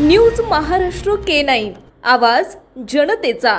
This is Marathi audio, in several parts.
News Maharashtra K nine. आवाज जनतेचा.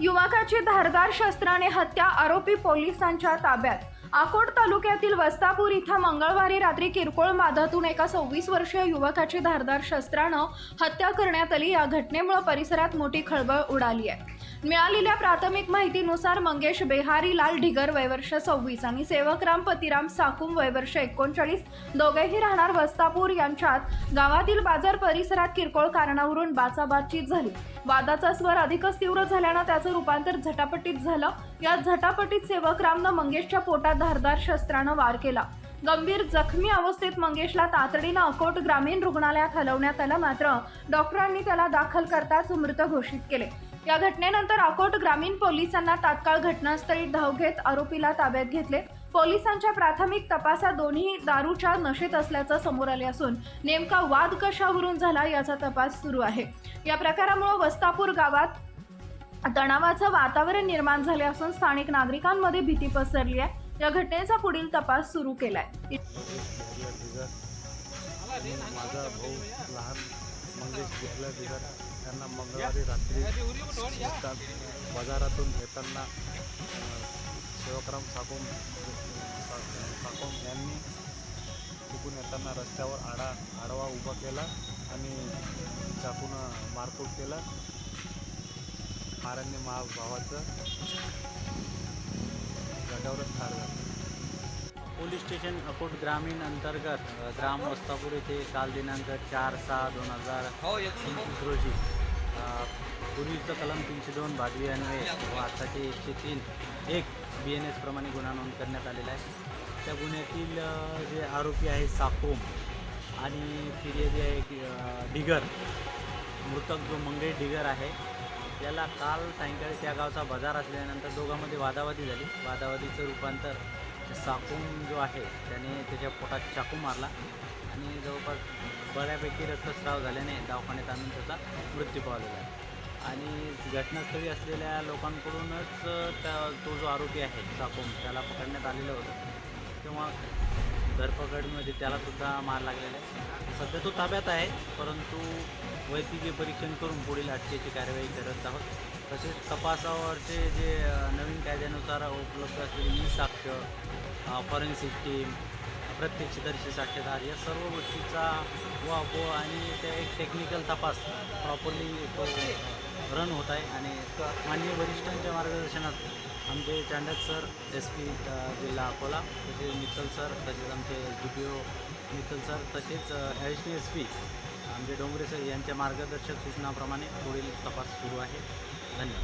युवकाची धारदार शस्त्राने हत्या आरोपी पोलिसांच्या ताब्यात. आकोट तालुक्यातील वस्तापूर इथं मंगळवारी रात्री किरकोळ माधातून एका सव्वीस वर्षीय युवकाची धारदार शस्त्रानं हत्या करण्यात आली. या घटनेमुळे परिसरात मोठी खळबळ उडाली आहे. मिळालेल्या प्राथमिक माहितीनुसार मंगेश बेहारी लाल ढिगर वयवर्ष सव्वीस आणि सेवकराम पतिराम साकुम वयवर्ष एकोणचाळीस. दोघेही राहणार वस्तापूर यांच्यात. गावातील बाजार परिसरात किरकोळ कारणावरून बाचाबाचीत झाली. वादाचा स्वर अधिकच तीव्र झाल्यानं त्याचं रूपांतर झटापटीत झालं. या झटापटीत सेवकरामनं मंगेशच्या पोटात धारदार शस्त्रानं वार केला. गंभीर जखमी अवस्थेत मंगेशला तातडीनं अकोट ग्रामीण रुग्णालयात हलवण्यात आलं. मात्र डॉक्टरांनी त्याला दाखल करताच मृत घोषित केले. या घटनेनंतर अकोट ग्रामीण पोलिसांना तात्काळ घटनास्थळी धाव घेत आरोपीला ताब्यात घेतले. पोलिसांच्या प्राथमिक तपासात दोन्ही दारूच्या नशेत असल्याचं समोर आले असून नेमका वाद कशावरून झाला याचा तपास सुरू आहे. या प्रकारामुळे वस्तापूर गावात तणावाचं वातावरण निर्माण झाले असून स्थानिक नागरिकांमध्ये भीती पसरली आहे. या घटनेचा पुढील तपास सुरू केलाय. माझा भाऊ लहान मंगेश त्यांना मंगळवारी रात्री बाजारातून येताना अं, साकोम साकोम यांनी तिकून येताना रस्त्यावर आडा आडवा उभा केला आणि चाकून मारतोड केला. मारांनी मा भावाचं जाग्यावरच ठार झालं. पोलीस स्टेशन अकोट ग्रामीण अंतर्गत ग्राम वस्तापूर येथे काल दिनांक चार सहा दोन हजार रोजी पूर्वीचं कलम तीनशे दोन भागवी अन्वये व आत्ताचे एकशे तीन. एक बी एन एसप्रमाणे गुन्हा नोंद करण्यात आलेला आहे. त्या गुन्ह्यातील जे आरोपी आहे साकोम आणि फिर्यादी आहे की, डिगर मृतक जो मंगेश डिगर आहे त्याला काल सायंकाळी त्या गावचा बाजार असल्यानंतर दोघांमध्ये वादावादी झाली. वादावादीचं रूपांतर साकून जो आहे त्याने त्याच्या पोटात चाकू मारला. आणि जवळपास बऱ्यापैकी रक्तस्राव झाल्याने दवाखान्यात आणून त्याचा मृत्यू पावलेला आहे. आणि घटनास्थळी असलेल्या लोकांकडूनच त्या तो जो आरोपी आहे साकून त्याला पकडण्यात आलेलं होतं. तेव्हा धरपकडमध्ये त्यालासुद्धा मार लागलेला आहे. सध्या तो ताब्यात आहे परंतु वैद्यकीय परीक्षण करून पुढील अटकेची कार्यवाही करत आहोत. तसेच तपासावरचे जे नवीन कायद्यानुसार उपलब्ध असलेली ई साक्ष फॉरेन्सिक टीम प्रत्यक्षदर्शी साक्षीदार या सर्व गोष्टीचा वापर आणि त्या एक टेक्निकल तपास प्रॉपरली तो रन होत आहे. आणि माननीय वरिष्ठांच्या मार्गदर्शनात आमचे चांडक सर एस पी जिल्हा अकोला तसेच मित्तल सर तसेच आमचे D P O Mittal sir तसेच ॲडिशनल एस पी आमचे डोंगरे सर यांच्या मार्गदर्शक सूचनाप्रमाणे पुढील तपास सुरू आहे. धन्यवाद.